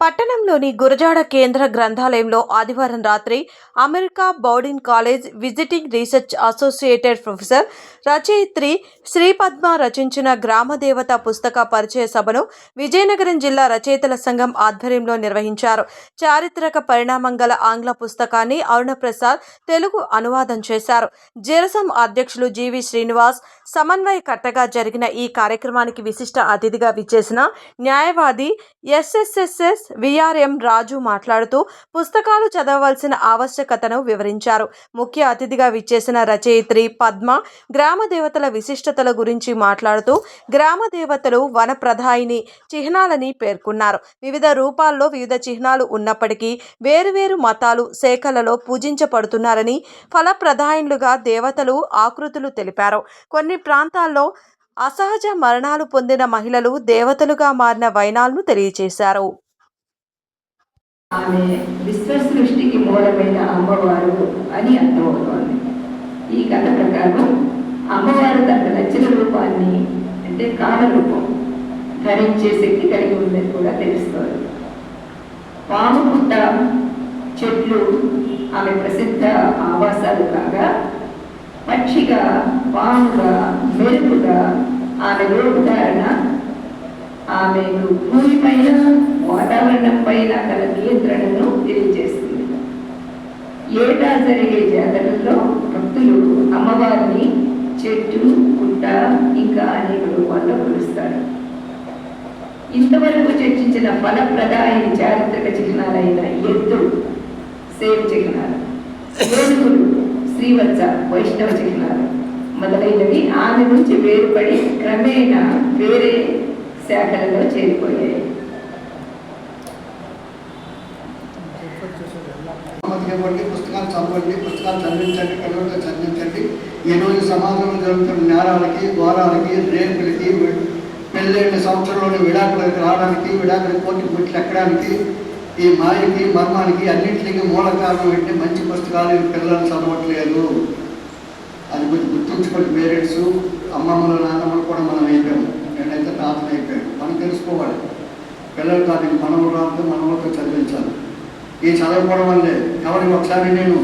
పట్టణంలోని గురజాడ కేంద్ర గ్రంథాలయంలో ఆదివారం రాత్రి America Bowdoin college visiting research associated professor రచయిత్రి శ్రీపద్మ రచించిన గ్రామదేవత పుస్తక పరిచయ సభను విజయనగరం జిల్లా రచయితల సంఘం ఆధ్వర్యంలో నిర్వహించారు. చారిత్రక పరిణామం గల ఆంగ్ల పుస్తకాన్ని అరుణప్రసాద్ తెలుగు అనువాదం చేశారు. జీరసం అధ్యక్షులు జీవి శ్రీనివాస్ సమన్వయకర్తగా జరిగిన ఈ కార్యక్రమానికి విశిష్ట అతిథిగా విచ్చేసిన న్యాయవాది ఎస్ఎస్ఎస్ఎస్ విఆర్ఎం రాజు మాట్లాడుతూ పుస్తకాలు చదవవలసిన ఆవశ్యకతను వివరించారు. ముఖ్య అతిథిగా విచ్చేసిన రచయిత్రి పద్మ గ్రామ దేవతల విశిష్టతల గురించి మాట్లాడుతూ గ్రామ దేవతలు వన ప్రధాయిని చిహ్నాలని పేర్కొన్నారు. వివిధ రూపాల్లో వివిధ చిహ్నాలు ఉన్నప్పటికీ వేరువేరు మతాలు శాఖలలో పూజించబడుతున్నారని ఫలప్రదాయనులుగా దేవతలు ఆకృతులు తెలిపారు. కొన్ని ప్రాంతాల్లో అసహజ మరణాలు పొందిన మహిళలు దేవతలుగా మారిన వైనాలను తెలియజేశారు ఆమె విశ్వసృష్టికి మూలమైన అమ్మవారు అని అర్థమవుతోంది. ఈ కథ ప్రకారం అమ్మవారు తనకు నచ్చిన రూపాన్ని అంటే కాలరూపం ధరించే శక్తి కలిగి ఉందని కూడా తెలుస్తోంది. పాము పుట్ట చెట్లు ఆమె ప్రసిద్ధ ఆవాసాలు కాగా పక్షిగా పాముగా మెరుపుగా ఆమె రూపధారణ ఆమెకు భూమిపైన వాతావరణం పైన గల నియంత్రణను తెలియజేస్తుంది. ఏటా జరిగే జాతరలో భక్తులు అమ్మవారిని చెట్టు గుట్ట ఇంకా అనేక రూపాల్లో కొలుస్తారు. ఇంతవరకు చర్చించిన ఫలప్రదాయని చారిత్రక చిహ్నాలైన ఎత్తు సేవ చిహ్నాలు ఏనుగులు శ్రీవత్స వైష్ణవ చిహ్నాలు మొదలైనవి ఆమె నుంచి వేరుపడి క్రమేణా వేరే శాఖలలో చేరిపోయాయి. ఇవ్వండి పుస్తకాలు చదవండి పుస్తకాలు చదివించండి పిల్లలతో చదివించండి. ఈ రోజు సమాజంలో జరుగుతున్న నేరాలకి ఘోరాలకి రేపులకి పెళ్ళేళ్ళ సంవత్సరంలోని విడాకులకు రావడానికి విడాకుల పోటీ ముట్లు ఎక్కడానికి ఈ మాయకి మర్మానికి అన్నింటికి మూల కారణం ఏంటి? మంచి పుస్తకాలు పిల్లలు చదవట్లేదు. అది కొంచెం గుర్తుంచుకోండి పేరెంట్స్. అమ్మమ్మలు నాన్నమ్మలు కూడా మనం నేనైతే తాతలు అయిపోయాను. మనం తెలుసుకోవాలి. పిల్లలు కాదు మనము రాదు మనములతో చదివించాలి. ఈ చదవకపోవడం వల్లే. ఎవరికి ఒకసారి నేను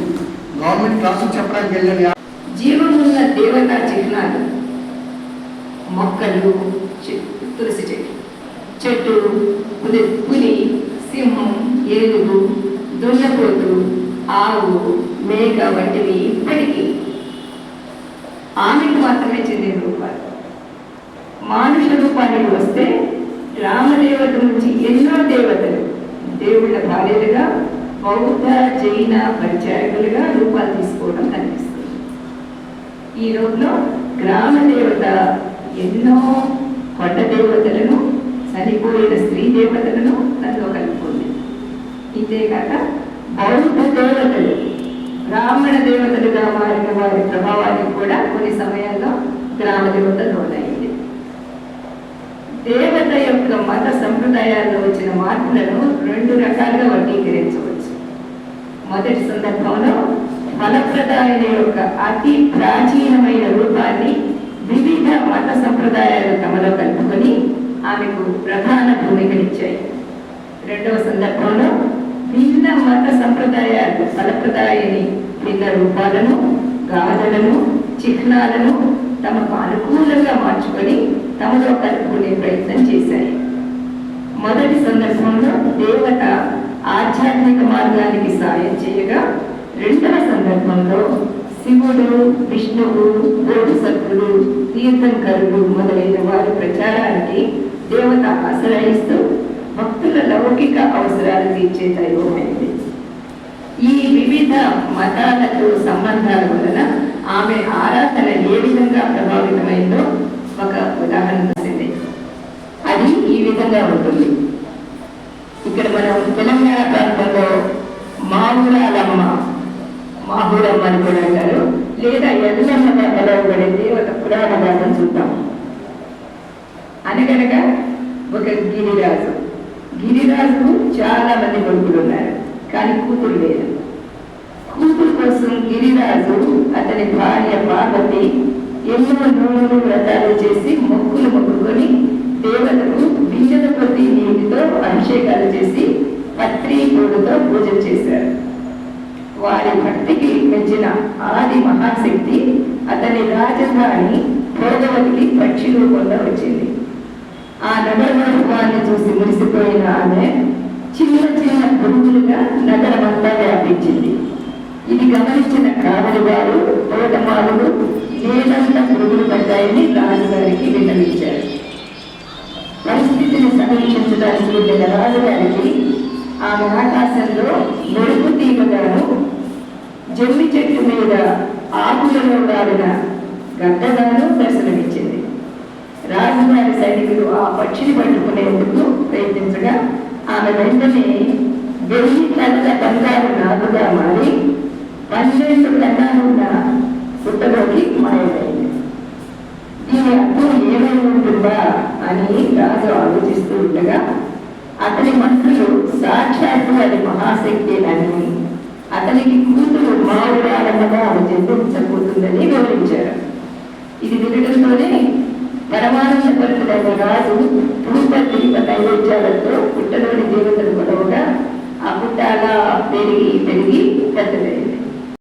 గవర్నమెంట్ క్లాసులు చెప్పడానికి వెళ్ళాను. జీవమున్న దేవతా చిహ్నాలు మొక్కలు చె- తులసి చెట్టు చెట్టు పులి పులి సింహం ఏనుగు దున్నపోతు ఆవు మేక వంటివి ఇప్పటికీ. ఆమెకు మాత్రమే చెందిన రూపాలు. మానుష రూపానికి వస్తే రామదేవత నుంచి ఎన్నో దేవతలు దేవుళ్ళ భార్యలుగా బౌద్ధ జైన పరిచారకులుగా రూపాలు తీసుకోవడం కనిపిస్తుంది. ఈ రోజులో గ్రామ దేవత ఎన్నో కొండ దేవతలను చనిపోయిన స్త్రీ దేవతలను తనలో కలుపుకుంది. ఇంతేకాక బౌద్ధ దేవతలు బ్రాహ్మణ దేవతలుగా మారిన వారి ప్రభావానికి కూడా కొన్ని సమయాల్లో గ్రామ దేవతలు ఉన్నాయి దేవత యొక్క మత సంప్రదాయాల్లో వచ్చిన మార్పులను రెండు రకాలుగా వర్గీకరించవచ్చు. మొదటి సందర్భంలో ఫలప్రదాయన యొక్క అతి ప్రాచీనమైన రూపాన్ని వివిధ మత సంప్రదాయాలు తమలో కలుపుకొని ఆమెకు ప్రధాన భూమికనిచ్చాయి. రెండవ సందర్భంలో భిన్న మత సంప్రదాయాలు ఫలప్రదాయని భిన్న రూపాలను గాథలను చిహ్నాలను తమకు అనుకూలంగా మార్చుకొని తమలో కలుపుకునే ప్రయత్నం చేశాయి మొదటి సందర్భంలో దేవత ఆధ్యాత్మిక మార్గానికి సాయం చేయగా రెండవ సందర్భంలో శివుడు విష్ణువు బోధిసత్వులు తీర్థంకరులు మొదలైన వారి ప్రచారానికి దేవత ఆశ్రయిస్తూ భక్తుల లౌకిక అవసరాలు తీర్చే దైవమైంది ఈ వివిధ మతాలతో సంబంధాల వలన ఆమె ఆరాధన ఏ విధంగా ప్రభావితమైందో ఒక ఉదాహరణ వచ్చింది అది ఈ విధంగా ఉంటుంది. ఇక్కడ మనం తెలంగాణ ప్రాంతంలో మాహురాలమ్మ మాహురమ్మ అని కూడా అంటారు. లేదా ఎల్లమ్మగా పిలవబడింది ఒక పురాణ గాథను చూద్దాం. అనగనగా ఒక గిరిరాజు. గిరిరాజు చాలా మంది కొడుకులు ఉన్నారు కానీ కూతురు లేదు. కూతురు గిరిరాజు అతని భార్య పార్వతి ఎన్నో నూనెలు వ్రతాలు చేసి మొక్కులు మొక్కుకొని దేవతకు చేసి పత్రి పూలతో పూజ చేశారు. వారి భక్తికి మెచ్చిన ఆది మహాశక్తి అతని రాజధాని భోగవతికి పక్షి రూపంలో వచ్చింది. ఆ నగర వైభవాన్ని చూసి మురిసిపోయిన ఆమె చిన్న చిన్న పురుగులుగా నగరమంతా వ్యాపించింది. గమనించిన కావలి వారు తోటమాలు ఏదంతా పురుగులు పడ్డాయని రాజుగారికి విన్నవించారు. పరిస్థితిని సమీక్షించడానికి వెళ్ళిన రాజుగారికి ఆమె ఆకాశంలో మెరుపు తీగగాను జమ్మి చెట్టు మీద ఆకులలో వాడిన గడ్డగాను దర్శనమిచ్చింది రాజుగారి సైనికులు ఆ పక్షిని పట్టుకునేందుకు ప్రయత్నించగా ఆమె వెంటనే వెయ్యి కళ్ళ బంగారు నాగుగా మారి పన్నెండు కన్నాలున్న పుట్టలోకి మాయమైంది. దీని అర్థం ఏమై ఉంటుందా అని రాజు ఆలోచిస్తూ ఉండగా అతని మంత్రులు సాక్షాత్తు అది మహాశక్తి అని అతనికి కూతురు మావుడాడమ్మగా ఆమె జన్మించబోతుందని వివరించారు. ఇది వినడంతోనే పరమానందపరుడైన రాజు భూపతి నైవేద్యాలతో పుట్టలోని దేవతలు కొడవగా ఆ పుట్ట అలా పెరిగి పెరిగి పెద్దదైంది.